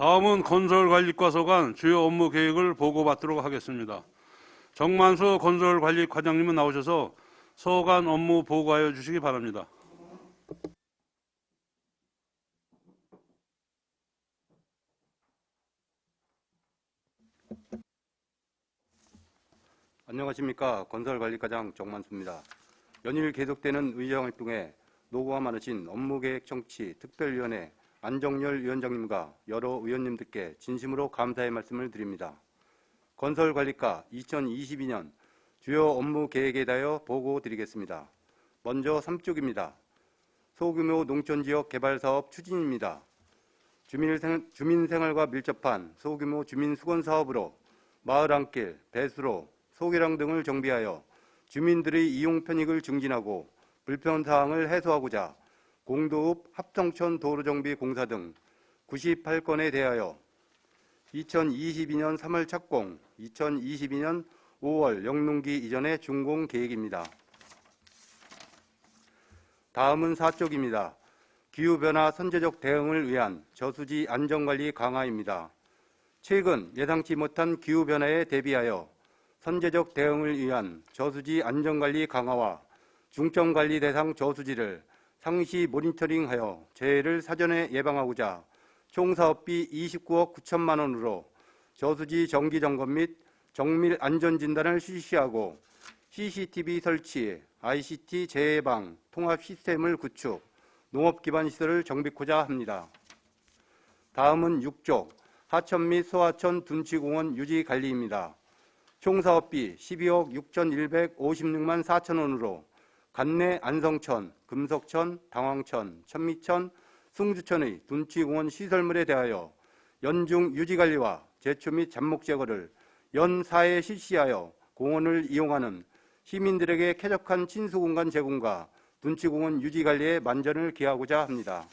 다음은 건설관리과 소관 주요 업무 계획을 보고받도록 하겠습니다. 정만수 건설관리과장님은 나오셔서 소관 업무 보고하여 주시기 바랍니다. 안녕하십니까 건설관리과장 정만수입니다. 연일 계속되는 의정 활동에 노고가 많으신 업무계획 청취 특별위원회 안정열 위원장님과 여러 의원님들께 진심으로 감사의 말씀을 드립니다. 건설관리과 2022년 주요 업무 계획에 대하여 보고 드리겠습니다. 먼저 3쪽입니다. 소규모 농촌지역 개발사업 추진입니다. 주민생, 주민생활과 밀접한 소규모 주민수건사업으로 마을 안길, 배수로, 소개랑 등을 정비하여 주민들의 이용 편익을 증진하고 불편사항을 해소하고자 공도읍 합성천 도로정비 공사 등 98건에 대하여 2022년 3월 착공, 2022년 5월 영농기 이전의 준공 계획입니다. 다음은 4쪽입니다. 기후변화 선제적 대응을 위한 저수지 안전관리 강화입니다. 최근 예상치 못한 기후변화에 대비하여 선제적 대응을 위한 저수지 안전관리 강화와 중점관리 대상 저수지를 상시 모니터링하여 재해를 사전에 예방하고자 총 사업비 29억 9천만 원으로 저수지 정기 점검 및 정밀 안전 진단을 실시하고 CCTV 설치, ICT 재해방 통합 시스템을 구축, 농업 기반 시설을 정비코자 합니다. 다음은 6쪽 하천 및 소하천 둔치공원 유지 관리입니다. 총 사업비 12억 6,156만 4천 원으로 간내 안성천, 금석천, 당황천, 천미천, 승주천의 둔치공원 시설물에 대하여 연중 유지관리와 제초 및 잡목 제거를 연 4회 실시하여 공원을 이용하는 시민들에게 쾌적한 친수공간 제공과 둔치공원 유지관리에 만전을 기하고자 합니다.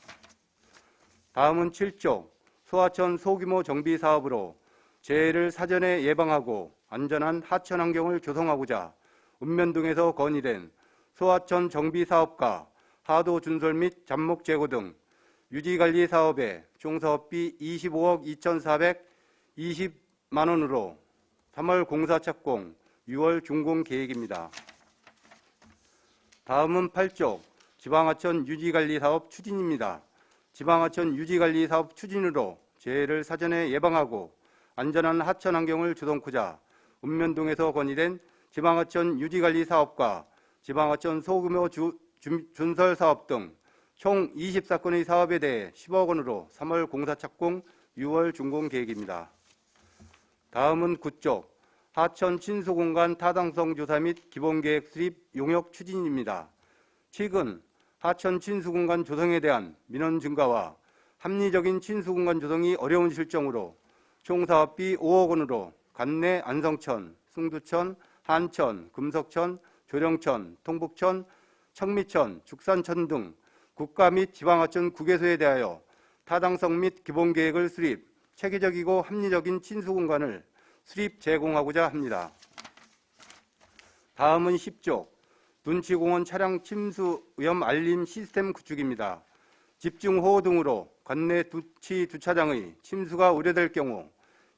다음은 7조 소하천 소규모 정비 사업으로 재해를 사전에 예방하고 안전한 하천 환경을 조성하고자 읍면동에서 건의된 소하천 정비 사업과 하도 준설 및 잡목 제거 등 유지관리 사업에 총 사업비 25억 2,420만 원으로 3월 공사 착공, 6월 준공 계획입니다. 다음은 8쪽 지방하천 유지관리 사업 추진입니다. 지방하천 유지관리 사업 추진으로 재해를 사전에 예방하고 안전한 하천 환경을 조성하고자 읍면동에서 건의된 지방하천 유지관리 사업과 지방하천 소규모 주- 주- 준설 사업 등 총 24건의 사업에 대해 10억 원으로 3월 공사 착공, 6월 준공 계획입니다. 다음은 9쪽 하천 친수공간 타당성 조사 및 기본계획 수립 용역 추진입니다. 최근 하천 친수공간 조성에 대한 민원 증가와 합리적인 친수공간 조성이 어려운 실정으로 총 사업비 5억 원으로 간내 안성천, 승두천, 한천, 금석천, 조령천, 통북천, 청미천, 죽산천 등 국가 및 지방하천 국외소에 대하여 타당성 및 기본계획을 수립, 체계적이고 합리적인 친수 공간을 수립 제공하고자 합니다. 다음은 10조 눈치공원 차량 침수 위험 알림 시스템 구축입니다. 집중호우 등으로 관내 두치 주차장의 침수가 우려될 경우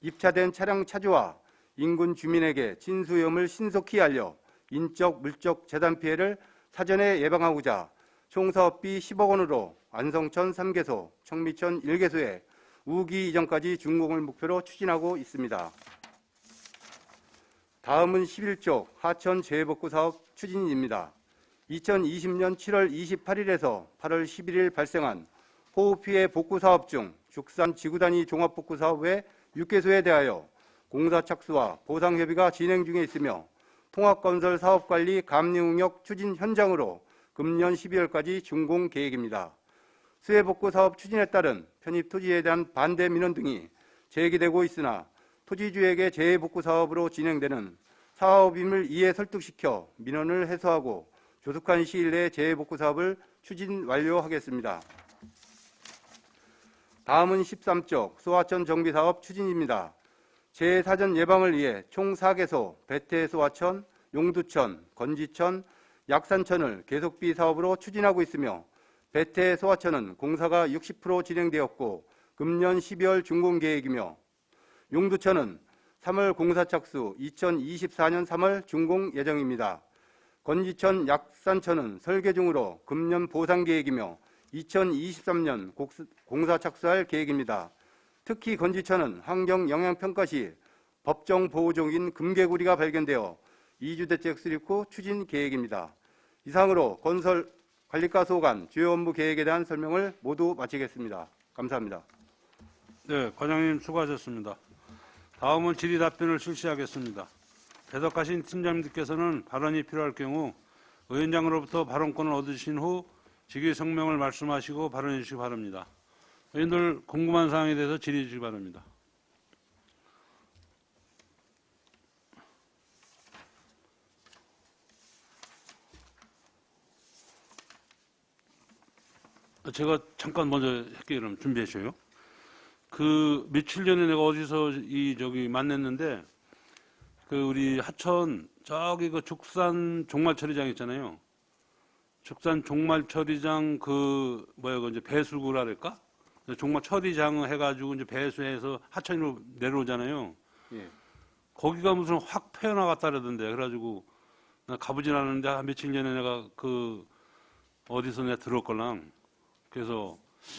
입차된 차량 차주와 인근 주민에게 침수 위험을 신속히 알려 인적, 물적 재단 피해를 사전에 예방하고자 총 사업비 10억 원으로 안성천 3개소, 청미천 1개소에 우기 이전까지 준공을 목표로 추진하고 있습니다. 다음은 11쪽 하천 재해복구 사업 추진입니다. 2020년 7월 28일에서 8월 11일 발생한 호우 피해 복구 사업 중 죽산 지구단위 종합복구 사업 외 6개소에 대하여 공사 착수와 보상 협의가 진행 중에 있으며 통합건설 사업관리 감리응역 추진 현장으로 금년 12월까지 준공 계획입니다. 수해복구 사업 추진에 따른 편입 토지에 대한 반대 민원 등이 제기되고 있으나 토지주에게 재해복구 사업으로 진행되는 사업임을 이해 설득시켜 민원을 해소하고 조속한 시일 내에 재해복구 사업을 추진 완료하겠습니다. 다음은 13쪽 소하천 정비 사업 추진입니다. 재해 사전 예방을 위해 총 4개소 배태 소하천, 용두천, 건지천, 약산천을 계속비 사업으로 추진하고 있으며 배태 소하천은 공사가 60% 진행되었고 금년 12월 준공 계획이며 용두천은 3월 공사 착수, 2024년 3월 준공 예정입니다. 건지천 약산천은 설계 중으로 금년 보상 계획이며 2023년 공사 착수할 계획입니다. 특히 건지천은 환경 영향 평가 시 법정 보호종인 금개구리가 발견되어 2주 대책 수립 후 추진 계획입니다. 이상으로 건설 관리과 소관 주요 업무 계획에 대한 설명을 모두 마치겠습니다. 감사합니다. 네, 과장님 수고하셨습니다. 다음은 질의 답변을 실시하겠습니다. 배석하신 팀장님께서는 발언이 필요할 경우 위원장으로부터 발언권을 얻으신 후 직위 성명을 말씀하시고 발언해 주시기 바랍니다. 의원들 궁금한 사항에 대해서 질의해 주시기 바랍니다. 제가 잠깐 먼저 할게요. 그럼 준비해 주세요. 그 며칠 전에 내가 어디서 이 저기 만났는데 그 우리 하천 저기 그 죽산 종말 처리장 있잖아요. 죽산 종말 처리장 그 뭐야 그 이제 배수구라 그럴까? 종말 처리장 해가지고 이제 배수해서 하천으로 내려오잖아요. 예. 거기가 무슨 확 패어나갔다 그러던데 그래가지고 나 가보진 않았는데 한 며칠 전에 내가 그 어디서 내가 들었걸랑 그래서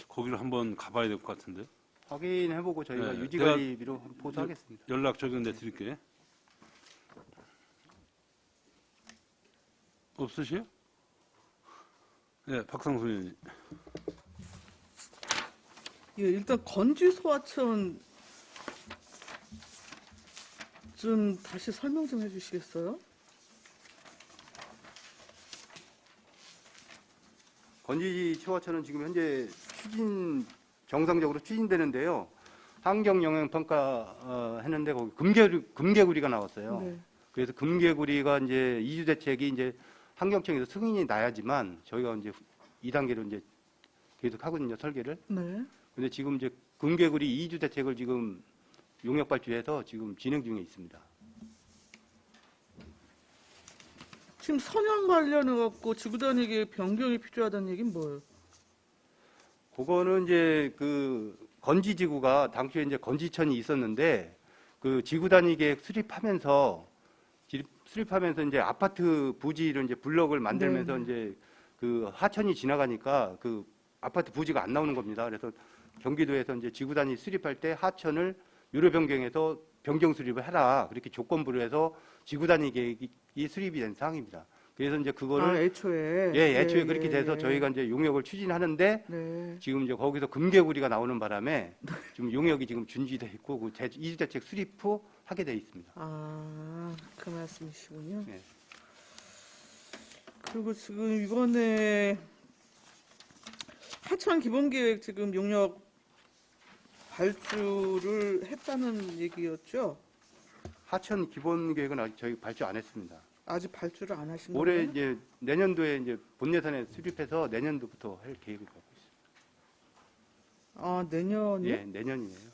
거기를 한번 가봐야 될 것 같은데. 확인해보고 저희가 네, 유지관리비로 보수하겠습니다. 연락 저기 내 드릴게. 없으시요? 네, 박상수 의원님. 예, 일단 건지 소하천 좀 다시 설명 좀 해주시겠어요? 건지지 치화천은 지금 현재 추진 정상적으로 추진되는데요. 환경 영향 평가 어, 했는데 거기 금개구리, 금개구리가 나왔어요. 네. 그래서 금개구리가 이제 이주 대책이 이제 환경청에서 승인이 나야지만 저희가 이제 2단계로 이제 계속 하거든요 설계를. 네. 근데 지금 이제 금개구리 이주 대책을 지금 용역 발주해서 지금 진행 중에 있습니다. 지금 선형 관련해 갖고 지구 단위계 변경이 필요하다는 얘기는 뭐예요? 그거는 이제 그 건지 지구가 당초에 이제 건지천이 있었는데 그 지구 단위 계획 수립하면서 지- 수립하면서 이제 아파트 부지를 이제 블럭을 만들면서 네. 이제 그 하천이 지나가니까 그 아파트 부지가 안 나오는 겁니다. 그래서 경기도에서 이제 지구 단위 수립할 때 하천을 유료 변경해서 변경 수립을 해라 그렇게 조건부를 해서 지구 단위 계획이 수립이 된 상황입니다. 그래서 이제 아, 그거를 애초에. 예, 애초에 그렇게 예, 돼서 예. 저희가 이제 용역을 추진하는데 네. 지금 이제 거기서 금개구리가 나오는 바람에 지금 용역이 지금 준지돼 있고 그 대- 이주대책 수립 후 하게 돼 있습니다. 아, 그 말씀이시군요. 예. 그리고 지금 이번에 하천 기본계획 지금 용역 발주를 했다는 얘기였죠? 하천 기본 계획은 아직 저희 발주 안 했습니다. 아직 발주를 안 하신 올해 거예요? 이제 내년도에 이제 본 예산에 수립해서 내년도부터 할 계획을 갖고 있습니다. 아, 내년이? 예, 내년이에요.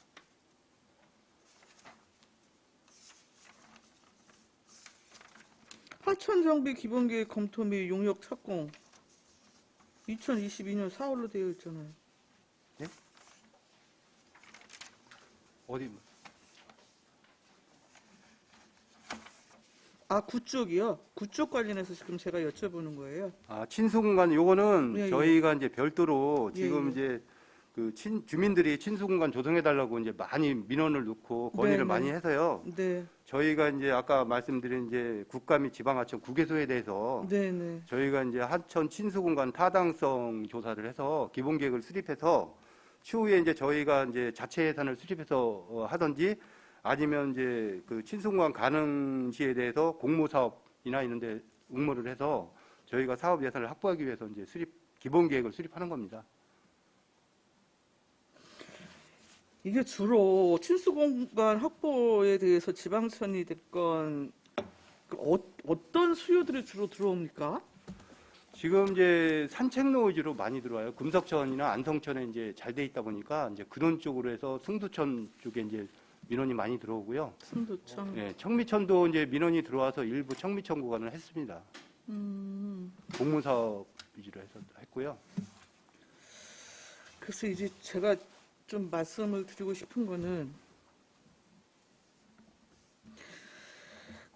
하천 정비 기본 계획 검토 및 용역 착공 2022년 4월로 되어 있잖아요. 어디 아, 구쪽이요? 구쪽 관련해서 지금 제가 여쭤보는 거예요. 아, 친수 공간 요거는 예, 예. 저희가 이제 별도로 예, 지금 예. 이제 그 친, 주민들이 친수 공간 조성해 달라고 이제 많이 민원을 넣고 건의를 네, 네. 많이 해서요. 네, 저희가 이제 아까 말씀드린 이제 국가 및 지방하천 국외소에 대해서 네, 네. 저희가 이제 하천 친수 공간 타당성 조사를 해서 기본 계획을 수립해서 추후에 이제 저희가 이제 자체 예산을 수립해서 어, 하든지 아니면 이제 그 친수 공간 가능시에 대해서 공모 사업이나 이런 데 응모를 해서 저희가 사업 예산을 확보하기 위해서 이제 수립 기본 계획을 수립하는 겁니다. 이게 주로 친수 공간 확보에 대해서 지방천이 됐건 그 어, 어떤 수요들이 주로 들어옵니까? 지금 이제 산책로 위주로 많이 들어와요. 금석천이나 안성천에 이제 잘 돼 있다 보니까 이제 그런 쪽으로 해서 승두천 쪽에 이제 민원이 많이 들어오고요. 순두천. 예, 청미천도 이제 민원이 들어와서 일부 청미천 구간을 했습니다. 음, 공무사업 위주로 해서 했고요. 그래서 이제 제가 좀 말씀을 드리고 싶은 거는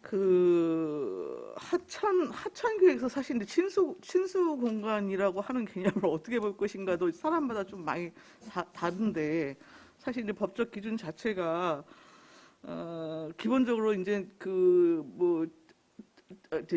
그 하천 하천교에서 사실 이제 친수 친수 공간이라고 하는 개념을 어떻게 볼 것인가도 사람마다 좀 많이 다, 다른데 사실 이제 법적 기준 자체가 어 기본적으로 이제 그뭐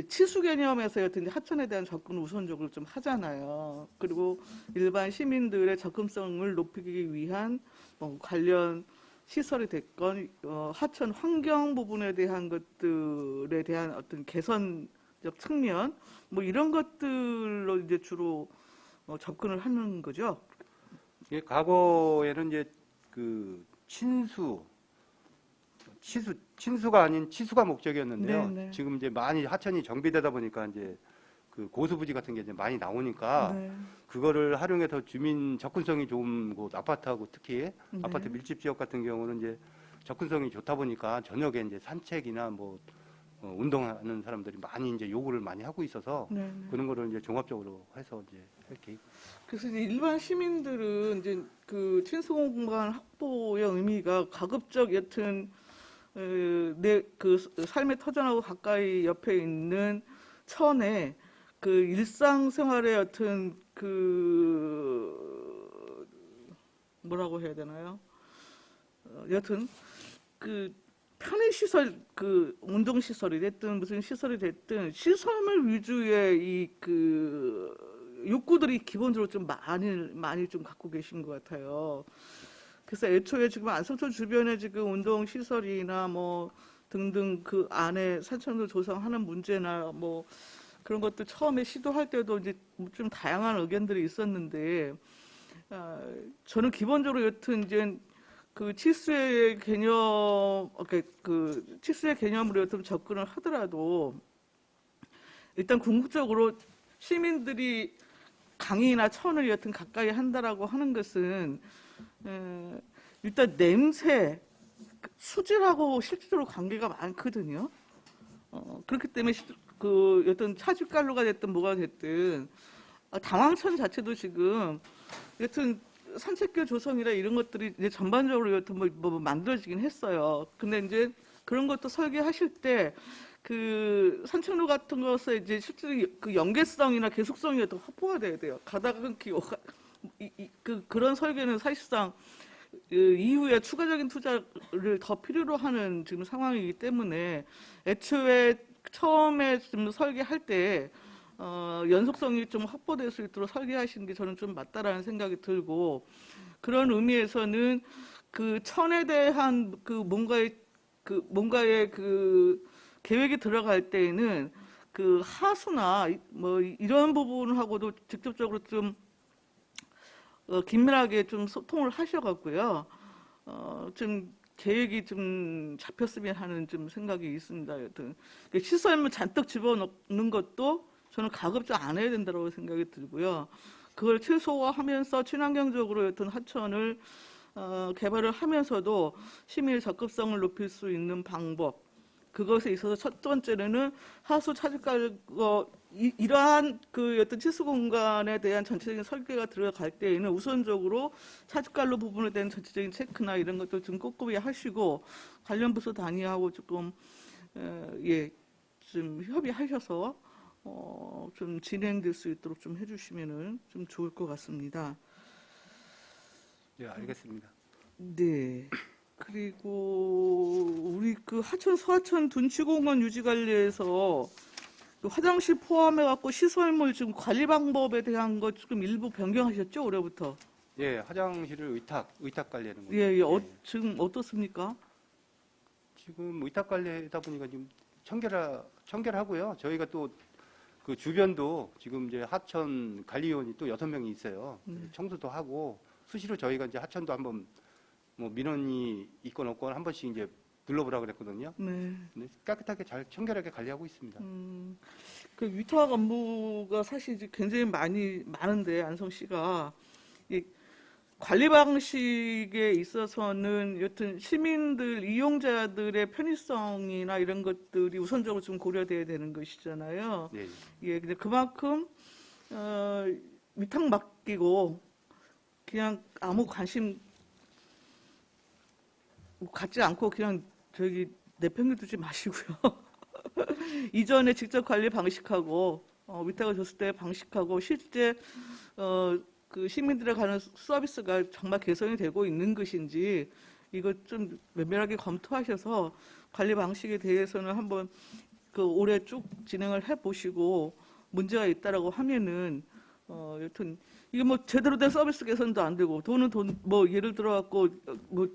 치수 개념에서 여튼 하천에 대한 접근을 우선적으로 좀 하잖아요. 그리고 일반 시민들의 접근성을 높이기 위한 뭐 관련 시설이 됐건 어, 하천 환경 부분에 대한 것들에 대한 어떤 개선적 측면 뭐 이런 것들로 이제 주로 어, 접근을 하는 거죠. 예, 과거에는 이제 그 친수, 치수, 친수가 아닌 치수가 목적이었는데요. 네, 네. 지금 이제 많이 하천이 정비되다 보니까 이제 그 고수부지 같은 게 이제 많이 나오니까 네. 그거를 활용해서 주민 접근성이 좋은 곳 아파트하고 특히 네. 아파트 밀집 지역 같은 경우는 이제 접근성이 좋다 보니까 저녁에 이제 산책이나 뭐 어, 운동하는 사람들이 많이 이제 요구를 많이 하고 있어서 네, 네. 그런 거를 이제 종합적으로 해서 이제 이렇게 그래서 이제 일반 시민들은 이제 그 친수 공간 확보의 의미가 가급적 여튼 어, 내그 삶의 터전하고 가까이 옆에 있는 천에 그 일상생활의 여튼 그 뭐라고 해야 되나요? 어, 여튼 그 편의 시설 그 운동 시설이 됐든 무슨 시설이 됐든 시설물 위주의 이 그 욕구들이 기본적으로 좀 많이 많이 좀 갖고 계신 것 같아요. 그래서 애초에 지금 안성촌 주변에 지금 운동 시설이나 뭐 등등 그 안에 산천을 조성하는 문제나 뭐 그런 것들 처음에 시도할 때도 이제 좀 다양한 의견들이 있었는데 아, 저는 기본적으로 여튼 이제 그 치수의 개념, 어, 그, 그 치수의 개념으로 여튼 접근을 하더라도 일단 궁극적으로 시민들이 강이나 천을 여튼 가까이 한다라고 하는 것은 에, 일단 냄새, 그 수질하고 실질적으로 관계가 많거든요. 어, 그렇기 때문에 시- 그 어떤 차질갈로가 됐든 뭐가 됐든 어, 당황천 자체도 지금 여튼 산책교 조성이라 이런 것들이 이제 전반적으로 여튼 뭐, 뭐 만들어지긴 했어요. 근데 이제 그런 것도 설계하실 때 그 산책로 같은 것에 이제 실제로 그 연계성이나 계속성이 어떤 확보가 돼야 돼요. 가다가 끊기 이, 이, 그 그런 설계는 사실상 그 이후에 추가적인 투자를 더 필요로 하는 지금 상황이기 때문에 애초에 처음에 좀 설계할 때 어, 연속성이 좀 확보될 수 있도록 설계하시는 게 저는 좀 맞다라는 생각이 들고 그런 의미에서는 그 천에 대한 그 뭔가의 그 뭔가의 그 계획이 들어갈 때에는 그 하수나 이- 뭐 이런 부분하고도 직접적으로 좀 어, 긴밀하게 좀 소통을 하셔갖고요. 어, 좀 계획이 좀 잡혔으면 하는 좀 생각이 있습니다. 여튼 그 시설물 잔뜩 집어넣는 것도 저는 가급적 안 해야 된다고 생각이 들고요. 그걸 최소화하면서 친환경적으로 여튼 하천을 어, 개발을 하면서도 시민의 적극성을 높일 수 있는 방법. 그것에 있어서 첫 번째는 하수 차질갈 거 이, 이러한 그 어떤 치수 공간에 대한 전체적인 설계가 들어갈 때에는 우선적으로 차질갈로 부분에 대한 전체적인 체크나 이런 것들 좀 꼼꼼히 하시고 관련 부서 단위하고 조금 어, 예, 좀 협의하셔서 어, 좀 진행될 수 있도록 좀 해주시면은 좀 좋을 것 같습니다. 네, 알겠습니다. 네. 그리고 우리 그 하천 소하천 둔치공원 유지 관리에서 그 화장실 포함해 갖고 시설물 지금 관리 방법에 대한 거 지금 일부 변경하셨죠 올해부터? 예, 화장실을 의탁 의탁 관리하는 거죠. 예, 예. 어, 지금 어떻습니까? 지금 의탁 관리하다 보니까 지금 청결하 청결하고요. 저희가 또 그 주변도 지금 이제 하천 관리위원이 또 여섯 명이 있어요. 네. 청소도 하고 수시로 저희가 이제 하천도 한번 뭐 민원이 있건 없건 한 번씩 이제 둘러보라 그랬거든요. 네. 근데 깨끗하게 잘 청결하게 관리하고 있습니다. 음, 그 위탁 업무가 사실 이제 굉장히 많이 많은데 안성 씨가 이 관리 방식에 있어서는 여튼 시민들 이용자들의 편의성이나 이런 것들이 우선적으로 좀 고려돼야 되는 것이잖아요. 네. 예, 근데 그만큼 어, 위탁 맡기고 그냥 아무 관심 갖지 않고 그냥 저기 내팽개두지 마시고요. 이전에 직접 관리 방식하고 어, 위탁을 줬을 때 방식하고 실제 어, 그 시민들에 관한 서비스가 정말 개선이 되고 있는 것인지 이거 좀 면밀하게 검토하셔서 관리 방식에 대해서는 한번 그 올해 쭉 진행을 해 보시고 문제가 있다라고 하면은 어 여튼 이게 뭐 제대로 된 서비스 개선도 안 되고 돈은 돈 뭐 예를 들어 갖고 뭐 지-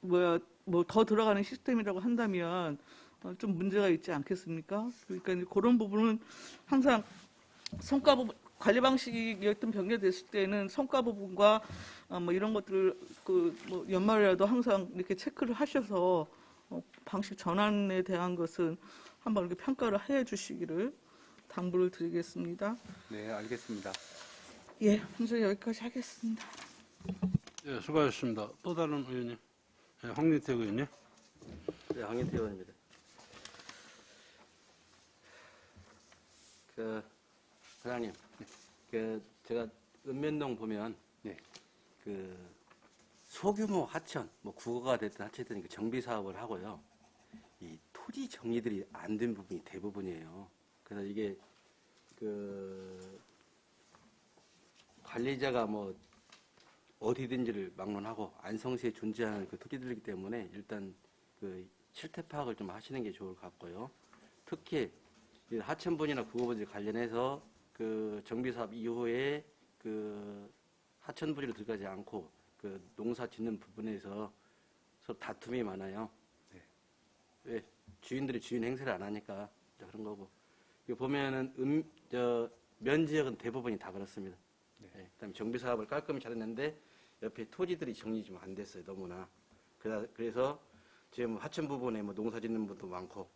뭐야 뭐 더 들어가는 시스템이라고 한다면 어, 좀 문제가 있지 않겠습니까? 그러니까 이제 그런 부분은 항상 성과 부분 관리 방식이 어떤 변경됐을 때는 성과 부분과 어, 뭐 이런 것들을 그뭐 연말이라도 항상 이렇게 체크를 하셔서 어, 방식 전환에 대한 것은 한번 이렇게 평가를 해 주시기를 당부를 드리겠습니다. 네, 알겠습니다. 예, 현재 여기까지 하겠습니다. 예, 수고하셨습니다. 또 다른 의원님, 예, 황민태 의원님. 네, 황인태 의원입니다. 그 사장님, 그 제가 읍면동 보면 네. 그 소규모 하천, 뭐 국어가 됐든 하천이든 그 정비 사업을 하고요. 이 토지 정리들이 안 된 부분이 대부분이에요. 그래서 이게 그 관리자가 뭐 어디든지를 막론하고 안성시에 존재하는 그 토지들이기 때문에 일단 그 실태 파악을 좀 하시는 게 좋을 것 같고요. 특히 이 하천분이나 국어분지 관련해서 그 정비사업 이후에 그 하천분지로 들어가지 않고 그 농사 짓는 부분에서 서로 다툼이 많아요. 네. 왜 주인들이 주인 행세를 안 하니까 그런 거고. 이거 보면은 음, 저, 면 지역은 대부분이 다 그렇습니다. 네. 예, 그다음에 정비 사업을 깔끔히 잘했는데 옆에 토지들이 정리 좀 안 됐어요 너무나. 그래- 그래서 지금 하천 부분에 뭐 농사 짓는 분도 많고,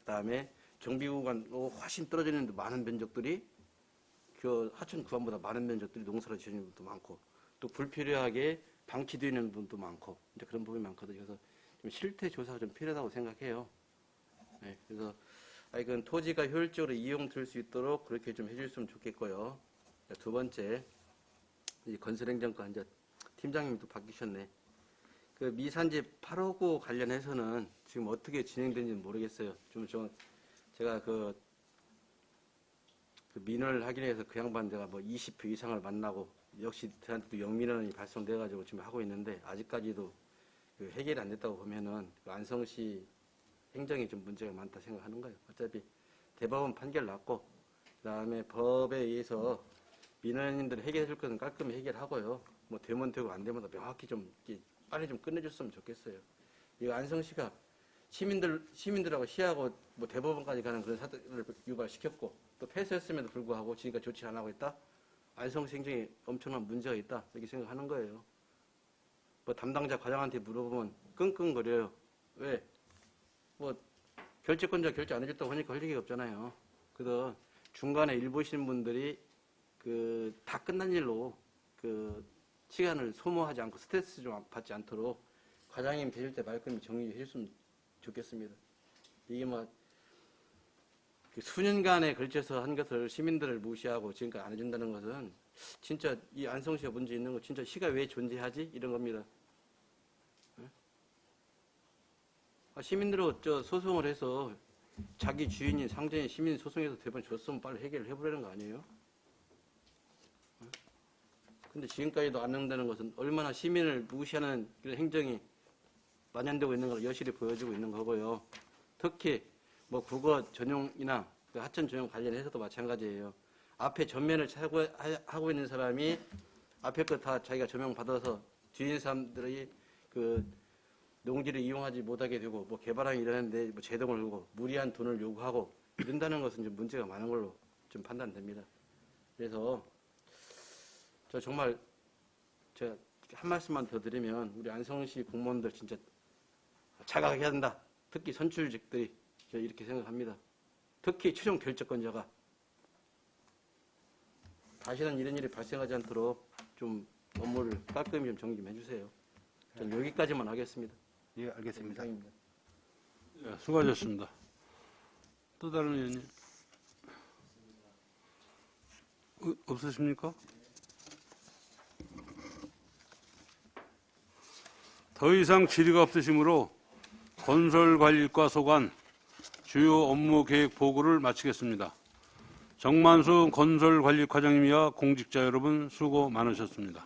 그다음에 정비 구간으로 훨씬 떨어져 있는 많은 면적들이 그 하천 구간보다 많은 면적들이 농사를 지는 분도 많고, 또 불필요하게 방치되어 있는 분도 많고, 이제 그런 부분이 많거든요. 그래서 좀 실태 조사가 좀 필요하다고 생각해요. 네, 그래서 아, 이건 토지가 효율적으로 이용될 수 있도록 그렇게 좀 해줬으면 좋겠고요. 자, 두 번째, 이 건설행정과 이제 팀장님이 또 바뀌셨네. 그 미산지 8호구 관련해서는 지금 어떻게 진행되는지 모르겠어요. 좀, 좀 제가 그, 그 민원을 위해서 그 양반 내가 뭐 20표 이상을 만나고 역시 저한테도 영민원이 발송돼가지고 지금 하고 있는데 아직까지도 그 해결이 안 됐다고 보면은 그 안성시 행정이 좀 문제가 많다 생각하는 거예요. 어차피 대법원 판결 났고 그 다음에 법에 의해서 민원인들 해결해 줄 것은 깔끔히 해결하고요. 뭐 되면 되고 안 되면 명확히 좀 빨리 좀 끝내줬으면 좋겠어요. 이 안성시가 시민들 시민들하고 시하고 뭐 대법원까지 가는 그런 사태를 유발시켰고 또 패소했음에도 불구하고 지금까지 조치 안 하고 있다. 안성시 행정에 엄청난 문제가 있다 이렇게 생각하는 거예요. 뭐 담당자 과장한테 물어보면 끙끙거려요. 왜? 뭐 결재권자 결재 안 해줬다고 하니까 할 얘기가 없잖아요. 그래서 중간에 일 보시는 분들이 그 다 끝난 일로 그 시간을 소모하지 않고 스트레스 좀 받지 않도록 과장님 계실 때 말끔히 정리해 줬으면 좋겠습니다. 이게 뭐그 수년간에 걸쳐서 한 것을 시민들을 무시하고 지금까지 안 해준다는 것은 진짜 이 안성시가 문제 있는 거 진짜 시가 왜 존재하지 이런 겁니다. 예? 아, 시민들은 저 소송을 해서 자기 주인인 상대인 시민 소송에서 대본 줬으면 빨리 해결을 해보려는 거 아니에요? 어? 근데 지금까지도 안 한다는 것은 얼마나 시민을 무시하는 그런 행정이 만연되고 있는 걸 여실히 보여주고 있는 거고요. 특히 뭐 국어 전용이나 그 하천 전용 관련해서도 마찬가지예요. 앞에 전면을 차고 하- 하고 있는 사람이 앞에 거 다 자기가 조명 받아서 뒤에 사람들이 그 농지를 이용하지 못하게 되고 뭐 개발항이 일하는데 뭐 제동을 걸고 무리한 돈을 요구하고 이런다는 것은 좀 문제가 많은 걸로 좀 판단됩니다. 그래서 저 정말 제가 한 말씀만 더 드리면 우리 안성시 공무원들 진짜 자각해야 된다. 특히 선출직들이 저 이렇게 생각합니다. 특히 최종 결정권자가 다시는 이런 일이 발생하지 않도록 좀 업무를 깔끔히 좀 정리 좀 해주세요. 전 여기까지만 하겠습니다. 예, 알겠습니다. 이상입니다. 예, 수고하셨습니다. 또 다른 의원님. 어, 없으십니까? 더 이상 질의가 없으시므로 건설관리과 소관 주요 업무 계획 보고를 마치겠습니다. 정만수 건설관리과장님과 공직자 여러분 수고 많으셨습니다.